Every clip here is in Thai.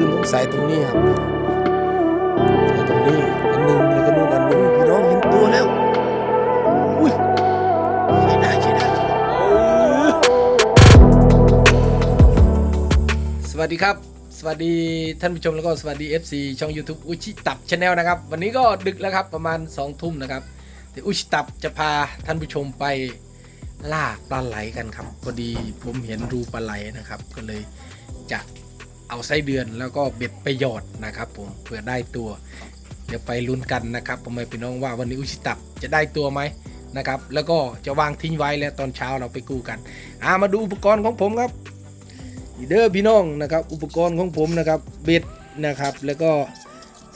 คืนต้องใส่ตรงนี้ครับตรงนี้อันหนึงแล้วก็นู่นอันหนึงพี่น้องเห็นตัวแล้วอุ้ยใช่ได้ใช่ได้ใช่ได้สวัสดีครับ สวัสดีท่านผู้ชมแล้วก็สวัสดี FC ช่อง YouTube อุชิตับชาแนลนะครับ วันนี้ก็ดึกแล้วครับประมาณ2ทุ่มนะครับที่อุชิตับจะพาท่านผู้ชมไปล่าปลาไหลกันครับพอดีผมเห็นรูปลาไหลนะครับ ก็เลยจะ เอาไส้เดือนแล้วก็เบ็ดไปหยอดนะครับ ผมเพื่อได้ตัว เดี๋ยวไปลุ้นกันนะครับผมไม่พี่น้องว่าวันนี้อุชิตับจะได้ตัวไหมนะครับ แล้วก็จะวางทิ้งไว้แล้วตอนเช้าเราไปกู้กันอามาดูอุปกรณ์ของผมครับเด้อพี่น้องนะครับ อุปกรณ์ของผมนะครับเบ็ดนะครับ แล้วก็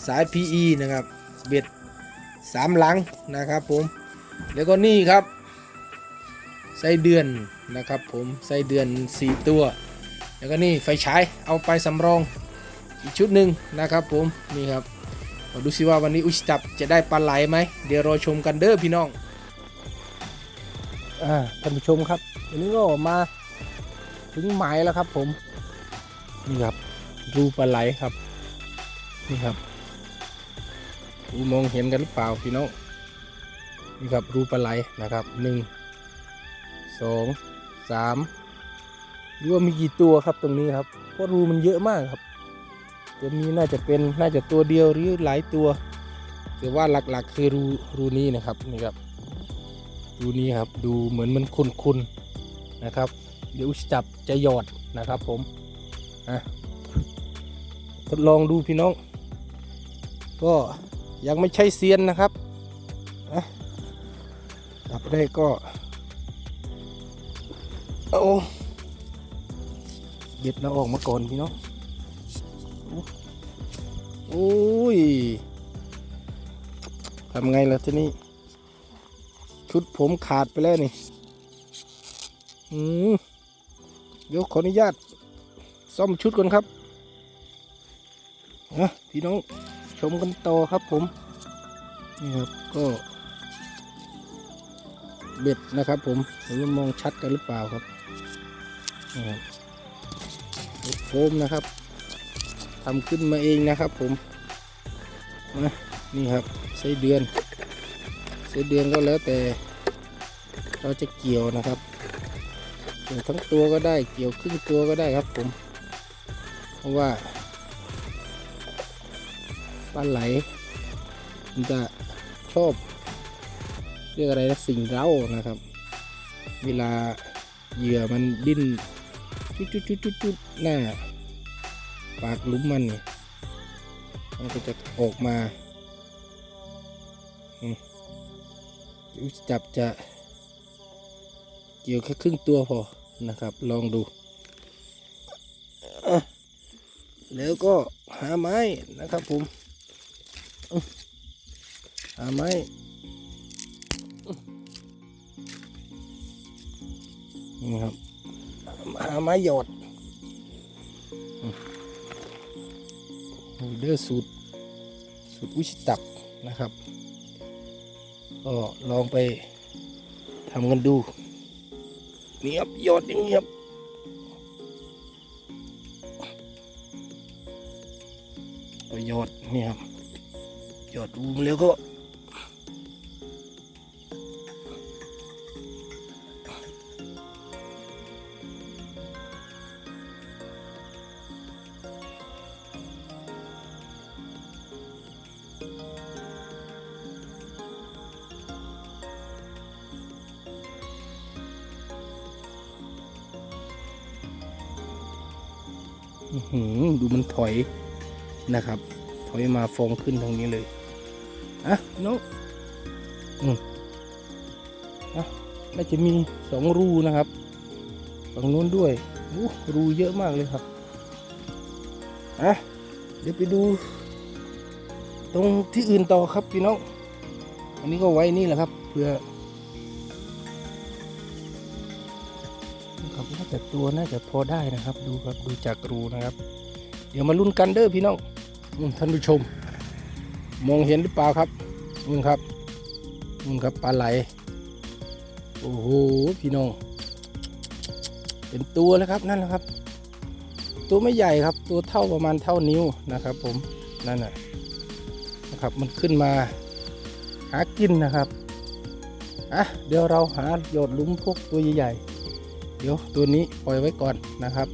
สาย PE นะครับเบ็ดสามหลังนะครับผมแล้วก็นี่ครับไส้เดือนนะครับผมไส้เดือน 4 ตัว แล้วก็นี่ไฟฉายเอาไปสำรองอีกชุดหนึ่งนะครับผมนี่ครับมาดูสิว่าวันนี้อุชจับจะได้ปลาไหลไหมเดี๋ยวรอชมกันเด้อพี่น้องอ่าท่านผู้ชมครับวันนี้ก็มาถึงหมายแล้วครับผมนี่ครับรูปลาไหลครับนี่ครับดูมองเห็นกันหรือเปล่าพี่น้องนี่ครับรูปลาไหลนะครับหนึ่งสองสาม หรือว่ามีกี่ตัวครับตรงนี้ครับเพราะรูมันเยอะมากครับจะมีน่าจะเป็นน่าจะตัวเดียวหรือหลายตัว แต่ว่าหลักๆคือรูรูนี้นะครับนี่ครับรูนี้ครับดูเหมือนมันคุนๆนะครับ เดี๋ยวจับจะหยอดนะครับผมอะทดลองดูพี่น้อง ก็ยังไม่ใช่เซียนนะครับอะดับได้ก็เอา เบ็ดเราออกมาก่อนพี่น้องโอ้ยทำไงล่ะทีนี้ชุดผมขาดไปแล้วนี่อืมเดี๋ยวขออนุญาตซ่อมชุดก่อนครับนะพี่น้องชมกันต่อครับผม นี่ครับก็เบ็ดนะครับผมผมจะมองชัดกันหรือเปล่าครับนี่ครับ โฟมนะครับทำขึ้นมาเองนะครับผมนะนี่ครับไส้เดือนไส้เดือนก็แล้วแต่ เราจะเกี่ยวนะครับเกี่ยวทั้งตัวก็ได้เกี่ยวครึ่งตัวก็ได้ครับผม เพราะว่าปลาไหลมันจะชอบเรียกอะไรนะสิ่งเร้านะครับ เวลาเหยื่อมันดิ้น จุดจุดจุดจุดจุดหน้า ปากลุมมันนี่มันก็จะออกมาจับจะเกี่ยวแค่ครึ่งตัวพอนะครับ ลองดู แล้วก็หาไม้นะครับผม หาไม้นี่ครับ หาไม้หยอดอื้อนี่เด้อสูตรสูตรวิชิตับนะครับ ก็ลองไปทำกันดูเนี่ครับหยอดอย่างนี้ครับหยอดนี่ครับหยอดรูมแล้วก็ ดูมันถอยนะครับ ถอยมาฟองขึ้นทางนี้เลยอะน้องอืมอะน่าจะมีสองรูนะครับฝั่งนู้นด้วยอู้รูเยอะมากเลยครับอะเดี๋ยวไปดู ตรงที่อื่นต่อครับพี่น้อง อันนี้ก็ไว้นี่แหละครับ เพื่อ จะตัวน่าจะพอได้นะครับ ดูครับดูจากรูนะครับ เดี๋ยวมาลุ้นกันเด้อพี่น้องท่านผู้ชม มองเห็นหรือเปล่าครับนี่ครับนี่ครับปลาไหลโอ้โหพี่น้องเป็นตัวแล้วครับนั่นแหละครับ ตัวไม่ใหญ่ครับ ตัวเท่าประมาณเท่านิ้วนะครับ ผมนั่นน่ะนะครับมันขึ้นมาหากินนะครับอะเดี๋ยวเราหาโยดลุมพวกตัวใหญ่ๆ ดี๋ยวตัวนี้ปล่อยไว้ก่อนนะครับ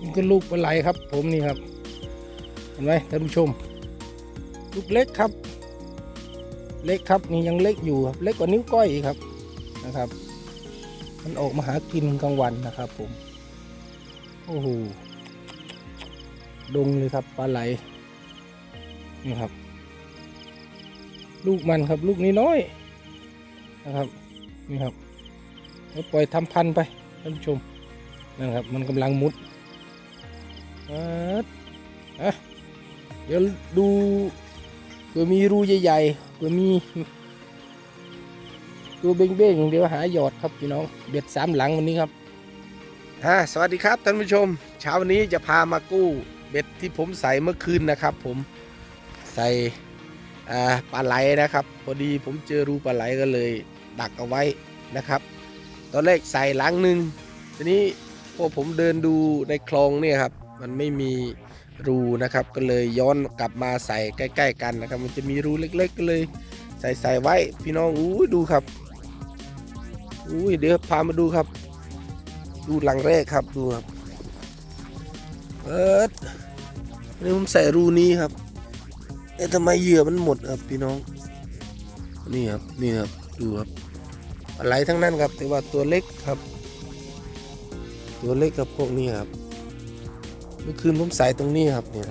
นี่ก็ลูกปลาไหลครับ ผมนี่ครับเห็นไหมท่านผู้ชม ลูกเล็กครับ เล็กครับนี่ยังเล็กอยู่ครับเล็กกว่านิ้วก้อยอีกครับนะครับ มันออกมาหากินกลางวันนะครับ ผมโอ้โหดงเลยครับปลาไหลนี่ครับ ลูกมันครับลูกนี้น้อยนะครับนี่ครับ แล้วปล่อยทำพันไปท่านผู้ชมนั่นครับ มันกำลังมุดอะเดี๋ยวดูเผื่อมีรูใหญ่ๆเผื่อมีตัวเบ้งๆเดี๋ยวหาหยอดครับพี่น้องเบ็ดสามหลังวันนี้ครับสวัสดีครับท่านผู้ชม เช้าวันนี้จะพามากู้เบ็ดที่ผมใส่เมื่อคืนนะครับ ผมใส่ปลาไหลนะครับ พอดีผมเจอรูปลาไหลก็เลย ดักเอาไว้นะครับ ตอนแรกใส่หลังหนึ่งทีนี้พอผมเดินดูในคลองเนี่ยครับ มันไม่มีรูนะครับ ก็เลยย้อนกลับมาใส่ใกล้ ๆ กันนะครับ มันจะมีรูเล็กๆก็เลย ใส่ใส่ไว้พี่น้องอู้ยดูครับอู้ยเดี๋ยวพามาดูครับ ดูหลังแรกครับดูครับเปิดนี่ผมใส่รูนี้ครับเอ๊ะทำไมเหยื่อมันหมดครับพี่น้อง นี่ครับนี่ครับดูครับ อะไรทั้งนั้นครับ แต่ว่าตัวเล็กครับ ตัวเล็กกับพวกนี้ครับเมื่อคืนผมใส่ตรงนี้ครับเนี่ย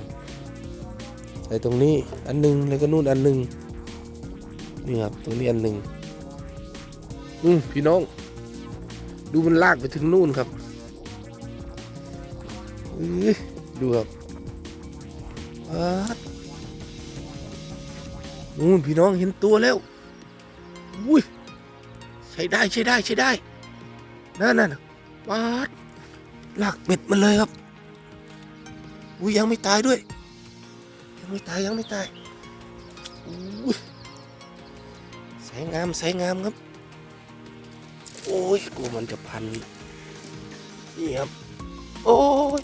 ใส่ตรงนี้อันหนึงแล้วก็นู่นอันหนึงนี่ครับตรงนี้อันหนึงอืมพี่น้อง ดูมันลากไปถึงนู่นครับอื้อดูครับอานู่นพี่น้องเห็นตัวแล้ว อุ้ย ใช้ได้ใช้ได้ใช้ได้นั่นน่ะปาดลากเบ็ดมาเลยครับอุ้ยยังไม่ตายด้วย ยังไม่ตายยังไม่ตายอุ้ยใสยงามใสยงามครับ โอ้ยกลัวมันจะพันนี่ครับโอ้ย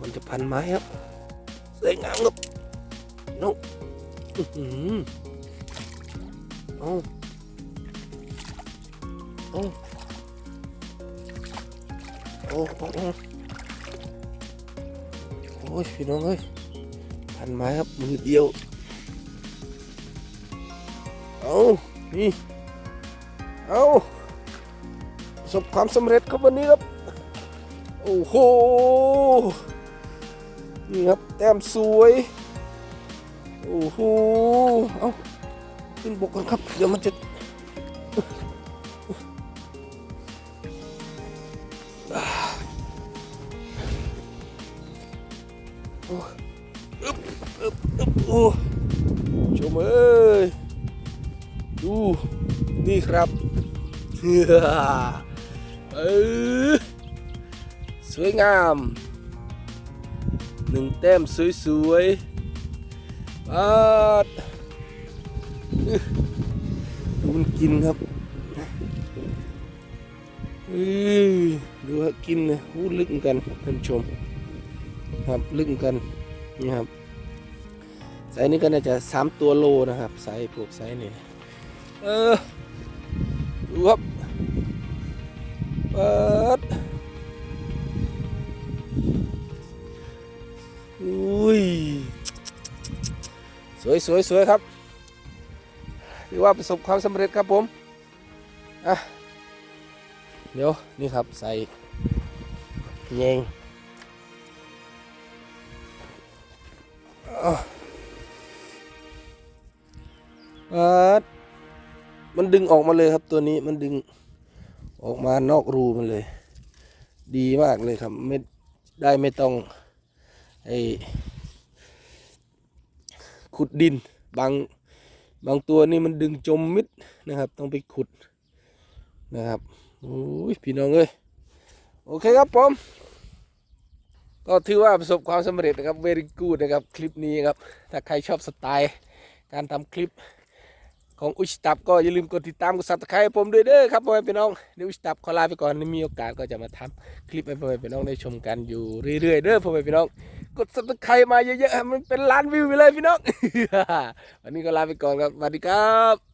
มันจะพันไม้ครับสวยงามครับน้องอื้อหือเอาเอา โอ้โอ้โอ้โอ้ยพี่น้องเอ้ยพันไม้ครับมือเดียวเอานี่เอาประสบความสำเร็จครับวันนี้ครับ โอ้โห นี่ครับ แต้มสวย โอ้โห เอาขึ้นบกกันครับ เดี๋ยวมันจะ อึบอึบอึบโอ้ชมเอ้ยดูนี่ครับเฮ้ออสวยงามหนึ่งแต้มสวยๆปาดดูมันกินครับดูฮะกินนะหูลึกกันท่านชม ครับลึกเหมือนกันนี่ครับไซส์นี้ก็น่าจะสามตัวโลนะครับไซส์พวกไซส์นี่เออดูครับเปิดอุ้ยสวยสวยสวยครับถือว่าประสบความสำเร็จครับผมอะเดี๋ยว นี่ครับใส่เยง มันดึงออกมาเลยครับตัวนี้มันดึงออกมานอกรูมันเลย ดีมากเลยครับไม่ได้ไม่ต้องไอขุดดินบางบางตัวนี่มันดึงจมมิดนะครับ ต้องไปขุดนะครับโอ้ยพี่น้องเอ้ยโอเคครับผม ก็ถือว่าประสบความสำเร็จนะครับ very good นะครับคลิปนี้ครับ ถ้าใครชอบสไตล์ การทำคลิปของอุชตับก็อย่าลืมกดติดตามกดซับสไครต์ผมด้วยเด้อครับพ่อแม่พี่น้องเดี๋ยวอุชตับขอลาไปก่อนมีโอกาสก็จะมาทำคลิปให้พ่อแม่พี่น้องได้ชมกันอยู่เรื่อยๆเด้อพ่อแม่พี่น้อง กดซับสไครต์มาเยอะๆมันเป็นล้านวิวไปเลยพี่น้องวันนี้ก็ลาไปก่อนครับสวัสดีครับ